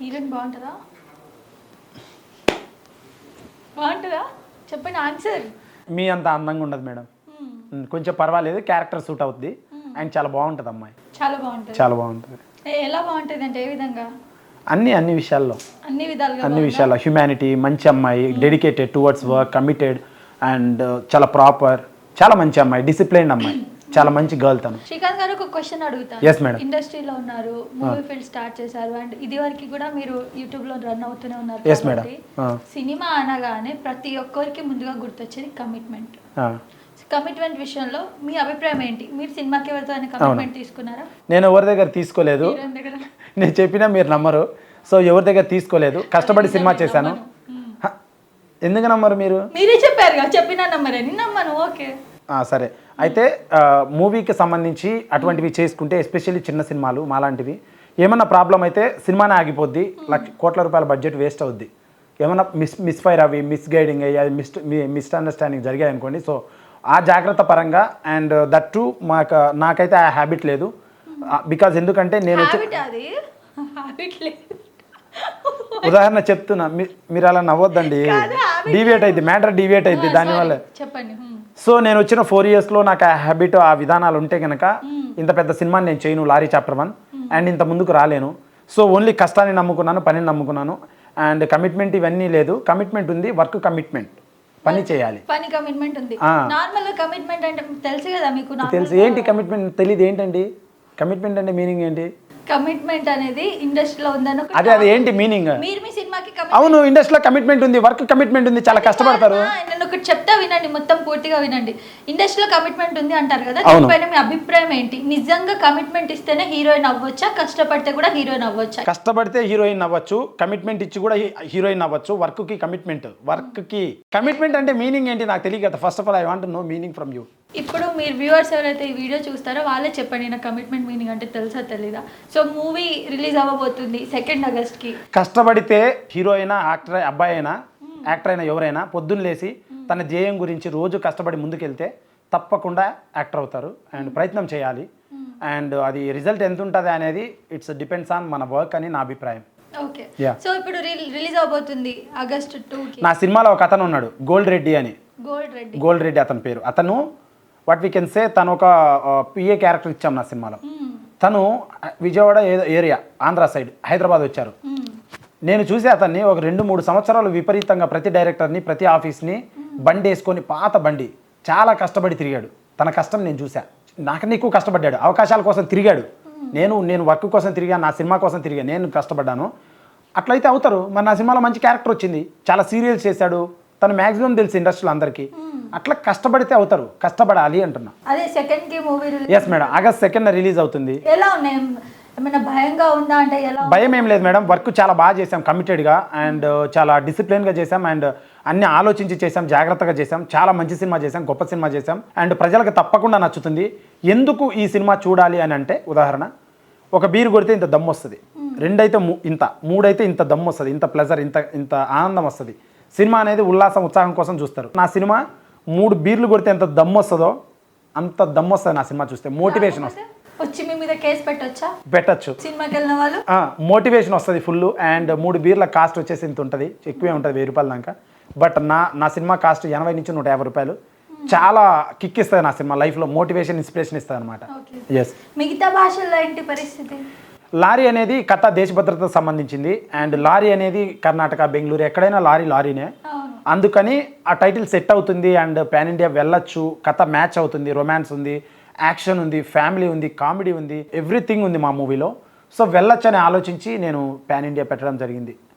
Heroine బాగుంటుందా? బాగుంటుందా? చెప్పండి ఆన్సర్. మీ అంత అందంగా ఉండదు మేడం. కొంచెం పర్వాలేదు క్యారెక్టర్ సూట్ అవుద్ది. అండ్ చాలా బాగుంటుంది అమ్మాయి. చాలా బాగుంటుంది. చాలా బాగుంటుంది. ఎలా బాగుంటుంది అంటే ఏ విధంగా? అన్ని అన్ని విషయాల్లో. అన్ని విధాలుగా అన్ని? విషయాల్లో. హ్యుమానిటీ మంచి అమ్మాయి dedicated towards work committed and చాలా ప్రాపర్ చాలా మంచి అమ్మాయి డిసిప్లైన్డ్ అమ్మాయి. చాలా మంచి గర్ల్ తను. శ్రీకాంత్ గారు ఒక క్వశ్చన్ అడుగుతాను. Yes, madam. ఇండస్ట్రీలో ఉన్నారు మూవీ ఫీల్డ్ స్టార్ట్ చేశారు అండ్ ఇది వరకు కూడా మీరు యూట్యూబ్లో రన్ అవుతూనే ఉన్నారు. కాబట్టి Ah. సినిమా అనగానే ప్రతి ఒక్కరికి ముందుగా గుర్తొచ్చేది కమిట్మెంట్. కమిట్మెంట్ విషయంలో మీ అభిప్రాయం ఏంటి? మీరు సినిమాకి ఎవరితో కమిట్మెంట్ తీసుకున్నారా? నేను ఎవరి దగ్గర తీసుకోలేదు. నేను చెప్పినా మీరు నమ్మరు. సో ఎవరి దగ్గర తీసుకోలేదు. కష్టపడి సినిమా చేశాను. ఎందుకు నమ్మరు మీరు? మీరే చెప్పారు చెప్పినా నమ్మరని. నమ్మను ఓకే. సరే. అయితే మూవీకి సంబంధించి అటువంటివి చేసుకుంటే ఎస్పెషల్లీ చిన్న సినిమాలు మాలాంటివి ఏమన్నా ప్రాబ్లం అయితే సినిమానే ఆగిపోద్ది. లక్ష కోట్ల రూపాయల బడ్జెట్ వేస్ట్ అవుద్ది. ఏమన్నా మిస్ మిస్ఫైర్ అవి మిస్ గైడింగ్ అయ్యి అది మిస్ మిస్అండర్స్టాండింగ్ జరిగాయి అనుకోండి సో ఆ జాగ్రత్త పరంగా అండ్ దట్ టు మాకు నాకైతే ఆ హ్యాబిట్ లేదు. బికాజ్ ఎందుకంటే నేను ఉదాహరణ చెప్తున్నా. మీరు అలా నవ్వొద్దండి. డివియేట్ అయింది మ్యాటర్ డివియేట్ అయింది దానివల్ల చెప్పండి. సో నేను వచ్చిన ఫోర్ ఇయర్స్లో నాకు ఆ హ్యాబిట్ ఆ విధానాలు ఉంటే కనుక ఇంత పెద్ద సినిమాని నేను చేయను లారీ చాప్టర్ వన్. అండ్ ఇంత ముందుకు రాలేను. సో ఓన్లీ కష్టాన్ని నమ్ముకున్నాను పనిని నమ్ముకున్నాను. అండ్ కమిట్మెంట్ ఇవన్నీ లేదు. కమిట్మెంట్ ఉంది వర్క్ కమిట్మెంట్ పని చేయాలి. పని కమిట్మెంట్ ఉంది. నార్మల్ కమిట్మెంట్ అంటే తెలుసు కదా మీకు తెలుసు. ఏంటి కమిట్మెంట్ తెలియదు ఏంటండి? కమిట్మెంట్ అంటే మీనింగ్ ఏంటి? కమిట్మెంట్ అనేది ఇండస్ట్రీలో ఉందని ఒక అదే అది ఏంటి మీనింగ్ మీరు మీ సినిమాకి అవును ఇండస్ట్రీలో కమిట్మెంట్ ఉంది వర్క్ కమిట్మెంట్ ఉంది చాలా కష్టపడతారు. ఆ, నేను ఒకటి చెప్తా వినండి మొత్తం పూర్తిగా వినండి. ఇండస్ట్రీలో కమిట్మెంట్ ఉంది అంటారు కదా అవును. దీనిపైన మీ అభిప్రాయం ఏంటి? నిజంగా కమిట్మెంట్ ఇస్తేనే హీరోయిన్ అవ్వచ్చా? కష్టపడితే కూడా హీరోయిన్ అవ్వచ్చా? కష్టపడితే హీరోయిన్ అవ్వచ్చు కమిట్మెంట్ ఇచ్చి కూడా హీ- హీరోయిన్ అవ్వచ్చు వర్క్కి కమిట్మెంట్ వర్క్కి కమిట్మెంట్ అంటే మీనింగ్ ఏంటి నాకు తెలియదు first of all I want know meaning from you ఇప్పుడు మీరు వ్యూవర్స్ ఎవరైతే ఈ వీడియో చూస్తారో వాళ్ళే చెప్పండి నా కమిట్మెంట్ మీనింగ్ అంటే తెలుసా తెలీదా? సో మూవీ రిలీజ్ అవ్వబోతుంది సెకండ్ ఆగస్ట్కి. కష్టపడితే హీరో అయినా యాక్టర్ అబ్బాయి అయినా యాక్టర్ అయినా ఎవరైనా పొద్దున్న లేసి తన ధ్యేయం గురించి రోజు కష్టపడి ముందుకెళ్తే తప్పకుండా యాక్టర్ అవుతారు. అండ్ ప్రయత్నం చేయాలి. అండ్ అది రిజల్ట్ ఎంత ఉంటుంది అనేది ఇట్స్ డిపెండ్స్ ఆన్ మన వర్క్ అని నా అభిప్రాయం. ఓకే. సో ఇప్పుడు రిలీజ్ అవబోతుంది ఆగస్ట్ టూ నా సినిమాలో ఒక అతను ఉన్నాడు గోల్డ్ రెడ్డి అని. గోల్డ్ రెడ్డి. గోల్డ్ రెడ్డి అతని పేరు. అతను వాట్ వీ కెన్ సే తను ఒక పిఏ క్యారెక్టర్ ఇచ్చాం నా సినిమాలో. తను విజయవాడ ఏ- ఏరియా ఆంధ్ర సైడ్ హైదరాబాద్ వచ్చారు. నేను చూసే అతన్ని ఒక రెండు మూడు సంవత్సరాలు విపరీతంగా ప్రతి డైరెక్టర్ని ప్రతి ఆఫీస్ని బండి వేసుకొని పాత బండి చాలా కష్టపడి తిరిగాడు. తన కష్టం నేను చూసా. నాకన్నా ఎక్కువ కష్టపడ్డాడు. అవకాశాల కోసం తిరిగాడు. నేను నేను వర్క్ కోసం తిరిగా నా సినిమా కోసం తిరిగా నేను కష్టపడ్డాను. అట్లయితే అవుతారు. మరి నా సినిమాలో మంచి క్యారెక్టర్ వచ్చింది. చాలా సీరియల్స్ చేశాడు. తను మ్యాక్సిమం తెలుసు ఇండస్ట్రీలో అందరికీ. అట్లా కష్టపడితే అవుతారు. కష్టపడాలి అంటున్నా. అదే సెకండ్కి movie yes madam August second release అవుతుంది. ఎలా ఉన్నాయి? ఏమైనా భయంగా ఉందా అంటే ఎలా భయం ఏం లేదు మేడం వర్క్ చాలా బాగా చేసాం కమిటెడ్గా అండ్ చాలా డిసిప్లిన్గా చేసాం అండ్ అన్ని ఆలోచించి చేసాం జాగ్రత్తగా చేసాం చాలా మంచి సినిమా చేసాం గొప్ప సినిమా చేసాం అండ్ ప్రజలకు తప్పకుండా నచ్చుతుంది. ఎందుకు ఈ సినిమా చూడాలి అని అంటే ఉదాహరణ ఒక బీరు కొడితే ఇంత దమ్ము వస్తుంది. రెండైతే ఇంత మూడైతే ఇంత దమ్ము వస్తుంది. ఇంత ప్లెజర్ ఇంత ఇంత ఆనందం వస్తుంది. సినిమా అనేది ఉల్లాసం ఉత్సాహం కోసం చూస్తారు. నా సినిమా మూడు బీర్లు కొడితే ఎంత దమ్ము వస్తుందో అంత దమ్ము వస్తుంది నా సినిమా చూస్తే. మోటివేషన్ వస్తుంది. వచ్చి మీ మీద కేసు పెట్టొచ్చా? పెట్టచ్చు. సినిమాకి వెళ్ళిన వాళ్ళు? మోటివేషన్ వస్తుంది ఫుల్ అండ్ మూడు బీర్ల కాస్ట్ వచ్చేసి ఇంత ఉంటుంది. ఎక్కువే ఉంటుంది వెయ్యి రూపాయల దాకా. బట్ నా నా సినిమా కాస్ట్ ఎనభై నుంచి నూట యాభై రూపాయలు. చాలా కిక్ ఇస్తుంది నా సినిమా. లైఫ్లో మోటివేషన్ ఇన్స్పిరేషన్ ఇస్తుంది అనమాట మిగతా భాషల్లో ఏంటి పరిస్థితి? లారీ అనేది కథ దేశ భద్రతకు సంబంధించింది. అండ్ లారీ అనేది కర్ణాటక బెంగళూరు ఎక్కడైనా లారీ లారీనే. అందుకని ఆ టైటిల్ సెట్ అవుతుంది అండ్ పాన్ ఇండియా వెళ్ళొచ్చు. కథ మ్యాచ్ అవుతుంది రొమాన్స్ ఉంది యాక్షన్ ఉంది ఫ్యామిలీ ఉంది కామెడీ ఉంది ఎవ్రీథింగ్ ఉంది మా మూవీలో. సో వెళ్ళొచ్చు అని ఆలోచించి నేను పాన్ ఇండియా పెట్టడం జరిగింది.